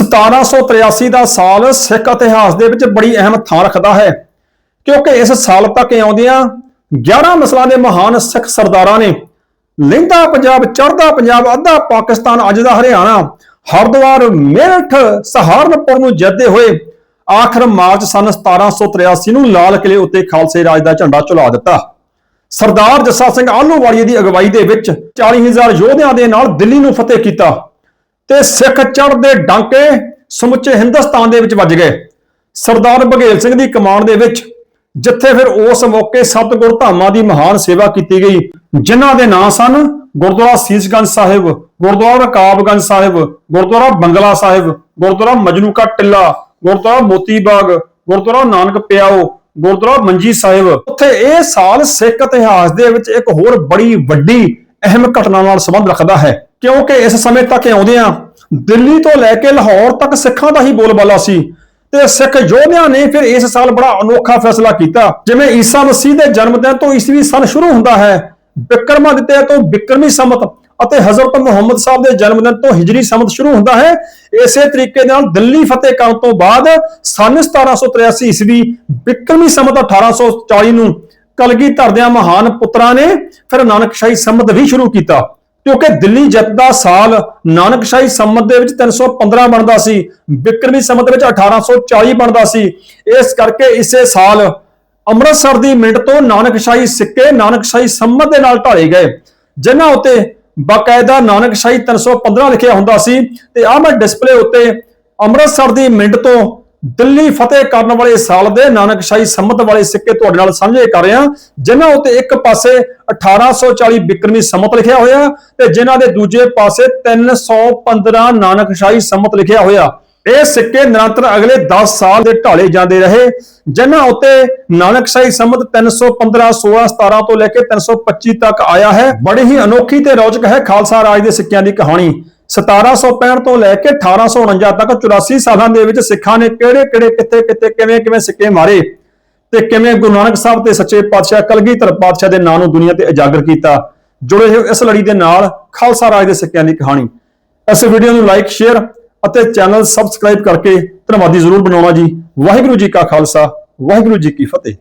1783 ਦਾ ਸਾਲ ਸਿੱਖ ਇਤਿਹਾਸ ਦੇ ਵਿੱਚ ਬੜੀ ਅਹਿਮ ਥਾਂ ਰੱਖਦਾ ਹੈ, ਕਿਉਂਕਿ ਇਸ ਸਾਲ ਤੱਕ ਆਉਂਦਿਆਂ 11 ਨਸਲਾਂ ਦੇ ਮਹਾਨ ਸਿੱਖ ਸਰਦਾਰਾਂ ਨੇ ਲਿੰਦਾ ਪੰਜਾਬ, ਚੜ੍ਹਦਾ ਪੰਜਾਬ, ਅੱਧਾ ਪਾਕਿਸਤਾਨ, ਅੱਜ ਦਾ ਹਰਿਆਣਾ, ਹਰਦੁਆਰ, ਮੇਰਠ, ਸਹਾਰਨਪੁਰ ਨੂੰ ਜਿੱਤਦੇ ਹੋਏ ਆਖਰ ਮਾਰਚ ਸਨ 1783 ਨੂੰ ਲਾਲ ਕਿਲੇ ਉੱਤੇ ਖਾਲਸੇ ਰਾਜ ਦਾ ਝੰਡਾ ਝੁਲਾ ਦਿੱਤਾ। ਸਰਦਾਰ ਜੱਸਾ ਸਿੰਘ ਆਹਲੂਵਾਲੀਆ ਦੀ ਅਗਵਾਈ ਦੇ ਵਿੱਚ 40000 ਯੋਧਿਆਂ ਦੇ ਨਾਲ ਦਿੱਲੀ ਨੂੰ ਫਤਿਹ ਕੀਤਾ। ਤੇ ਸਿੱਖ ਚੜ੍ਹਦੇ ਡਾਂਕੇ ਸਮੁੱਚੇ ਹਿੰਦੁਸਤਾਨ ਦੇ ਵਿੱਚ ਵੱਜ ਗਏ। ਸਰਦਾਰ ਬਘੇਲ ਸਿੰਘ ਦੀ ਕਮਾਂਡ ਦੇ ਵਿੱਚ, ਜਿੱਥੇ ਫਿਰ ਉਸ ਮੌਕੇ ਸਤਿਗੁਰ ਧਾਮਾਂ ਦੀ ਮਹਾਨ ਸੇਵਾ ਕੀਤੀ ਗਈ, ਜਿਨ੍ਹਾਂ ਦੇ ਨਾਂ ਸਨ ਗੁਰਦੁਆਰਾ ਸੀਸਗੰਜ ਸਾਹਿਬ, ਗੁਰਦੁਆਰਾ ਕਾਬਗੰਜ ਸਾਹਿਬ, ਗੁਰਦੁਆਰਾ ਬੰਗਲਾ ਸਾਹਿਬ, ਗੁਰਦੁਆਰਾ ਮਜਨੂਕਾ ਟਿੱਲਾ, ਗੁਰਦੁਆਰਾ ਮੋਤੀ ਬਾਗ, ਗੁਰਦੁਆਰਾ ਨਾਨਕ ਪਿਆਓ, ਗੁਰਦੁਆਰਾ ਮੰਜੀ ਸਾਹਿਬ। ਉੱਥੇ ਇਹ ਸਾਲ ਸਿੱਖ ਇਤਿਹਾਸ ਦੇ ਵਿੱਚ ਇੱਕ ਹੋਰ ਬੜੀ ਵੱਡੀ ਅਹਿਮ ਘਟਨਾ ਨਾਲ ਸੰਬੰਧ ਰੱਖਦਾ ਹੈ। ਕਿਉਂਕਿ ਇਸ ਸਮੇਂ ਤੱਕ ਆਉਂਦਿਆਂ ਦਿੱਲੀ ਤੋਂ ਲੈ ਕੇ ਲਾਹੌਰ ਤੱਕ ਸਿੱਖਾਂ ਦਾ ਹੀ ਬੋਲਬਾਲਾ ਸੀ। ਤੇ ਸਿੱਖ ਯੋਧਿਆਂ ਨੇ ਫਿਰ ਇਸ ਸਾਲ ਬੜਾ ਅਨੋਖਾ ਫੈਸਲਾ ਕੀਤਾ। ਜਿਵੇਂ ਈਸਾ ਮਸੀਹ ਦੇ ਜਨਮ ਦਿਨ ਤੋਂ ਈਸਵੀ ਸਨ ਸ਼ੁਰੂ ਹੁੰਦਾ ਹੈ। ਬਿਕਰਮਾਦਿੱਤੇ ਤੋਂ ਬਿਕਰਮੀ ਸੰਮਤ ਅਤੇ ਹਜ਼ਰਤ ਮੁਹੰਮਦ ਸਾਹਿਬ ਦੇ ਜਨਮ ਦਿਨ ਤੋਂ ਹਿਜਰੀ ਸੰਮਤ ਸ਼ੁਰੂ ਹੁੰਦਾ ਹੈ। ਇਸੇ ਤਰੀਕੇ ਨਾਲ ਦਿੱਲੀ ਫਤਿਹ ਕਰਨ ਤੋਂ ਬਾਅਦ ਸਨ 1783 ਈਸਵੀ ਬਿਕਰਮੀ ਸੰਮਤ 1840 ਨੂੰ ਕਲਗੀਧਰ ਦਿਆਂ ਮਹਾਨ ਪੁੱਤਰਾਂ ਨੇ, ਫਿਰ ਨਾਨਕਸ਼ਾਹੀ ਸੰਮਤ ਵੀ ਸ਼ੁਰੂ ਕੀਤਾ। ਕਿਉਂਕਿ ਦਿੱਲੀ ਜਿੱਤ ਦਾ ਸਾਲ ਨਾਨਕਸ਼ਾਹੀ ਸੰਮਤ ਦੇ ਵਿੱਚ 315 ਬਣਦਾ ਸੀ ਬਿਕਰਮੀ ਸੰਮਤ ਵਿੱਚ 1840 ਬਣਦਾ ਸੀ। ਇਸ ਕਰਕੇ ਇਸੇ ਸਾਲ ਅੰਮ੍ਰਿਤਸਰ ਦੀ ਮਿੰਟ ਤੋਂ ਨਾਨਕਸ਼ਾਹੀ ਸਿੱਕੇ, ਨਾਨਕਸ਼ਾਹੀ ਸੰਮਤ ਦੇ ਨਾਲ ਢਾਲੇ ਗਏ। ਜਿਨ੍ਹਾਂ ਉੱਤੇ ਬਾਕਾਇਦਾ ਨਾਨਕਸ਼ਾਹੀ 315 ਲਿਖਿਆ ਹੁੰਦਾ ਸੀ, ਤੇ ਆਹ ਮੈਂ ਡਿਸਪਲੇ ਉੱਤੇ ਅੰਮ੍ਰਿਤਸਰ ਦੀ ਮਿੰਟ ਤੋਂ ਦਿੱਲੀ ਫਤਿਹ ਕਰਨ ਵਾਲੇ ਸਾਲ ਦੇ ਨਾਨਕਸ਼ਾਹੀ ਸੰਮਤ ਵਾਲੇ ਸਿੱਕੇ ਤੁਹਾਡੇ ਨਾਲ ਸਾਂਝੇ ਕਰ ਰਿਹਾ। ਜਿਨ੍ਹਾਂ ਉੱਤੇ ਇੱਕ ਪਾਸੇ 1840 ਬਿਕਰਮੀ ਸੰਮਤ ਲਿਖਿਆ ਹੋਇਆ ਤੇ ਜਿਨ੍ਹਾਂ ਦੇ ਦੂਜੇ ਪਾਸੇ 315 ਨਾਨਕਸ਼ਾਹੀ ਸੰਮਤ ਲਿਖਿਆ ਹੋਇਆ। ਇਹ ਸਿੱਕੇ ਨਿਰੰਤਰ ਅਗਲੇ 10 ਸਾਲ ਦੇ ਢਾਲੇ ਜਾਂਦੇ ਰਹੇ। ਜਿਨ੍ਹਾਂ ਉੱਤੇ ਨਾਨਕਸ਼ਾਹੀ ਸੰਮਤ 315 16 17 ਤੋਂ ਲੈ ਕੇ 325 ਤੱਕ ਆਇਆ ਹੈ। ਬੜੀ ਹੀ ਅਨੋਖੀ ਤੇ ਰੌਚਕ ਹੈ ਖਾਲਸਾ ਰਾਜ ਦੇ ਸਿੱਕਿਆਂ ਦੀ ਕਹਾਣੀ। 1765 ਤੋਂ ਲੈ ਕੇ 1849 ਤੱਕ 84 ਸਾਲਾਂ ਦੇ ਵਿੱਚ ਸਿੱਖਾਂ ਨੇ ਕਿਹੜੇ ਕਿਹੜੇ ਕਿੱਥੇ ਕਿੱਥੇ ਕਿਵੇਂ ਕਿਵੇਂ ਸਿੱਕੇ ਮਾਰੇ ਤੇ ਕਿਵੇਂ ਗੁਰੂ ਨਾਨਕ ਸਾਹਿਬ ਤੇ ਸੱਚੇ ਪਾਤਸ਼ਾਹ ਕਲਗੀਧਰ ਪਾਤਸ਼ਾਹ ਦੇ ਨਾਂ ਨੂੰ ਦੁਨੀਆ ਤੇ ਉਜਾਗਰ ਕੀਤਾ। ਜੁੜੇ ਹੋਏ ਇਸ ਲੜੀ ਦੇ ਨਾਲ ਖਾਲਸਾ ਰਾਜ ਦੇ ਸਿੱਕਿਆਂ ਦੀ ਕਹਾਣੀ। ਇਸ ਵੀਡੀਓ ਨੂੰ ਲਾਈਕ, ਸ਼ੇਅਰ ਅਤੇ ਚੈਨਲ ਸਬਸਕ੍ਰਾਈਬ ਕਰਕੇ ਧੰਨਵਾਦੀ ਜ਼ਰੂਰ ਬਣਾਉਣਾ ਜੀ। ਵਾਹਿਗੁਰੂ ਜੀ ਕਾ ਖਾਲਸਾ, ਵਾਹਿਗੁਰੂ ਜੀ ਕੀ ਫਤਿਹ।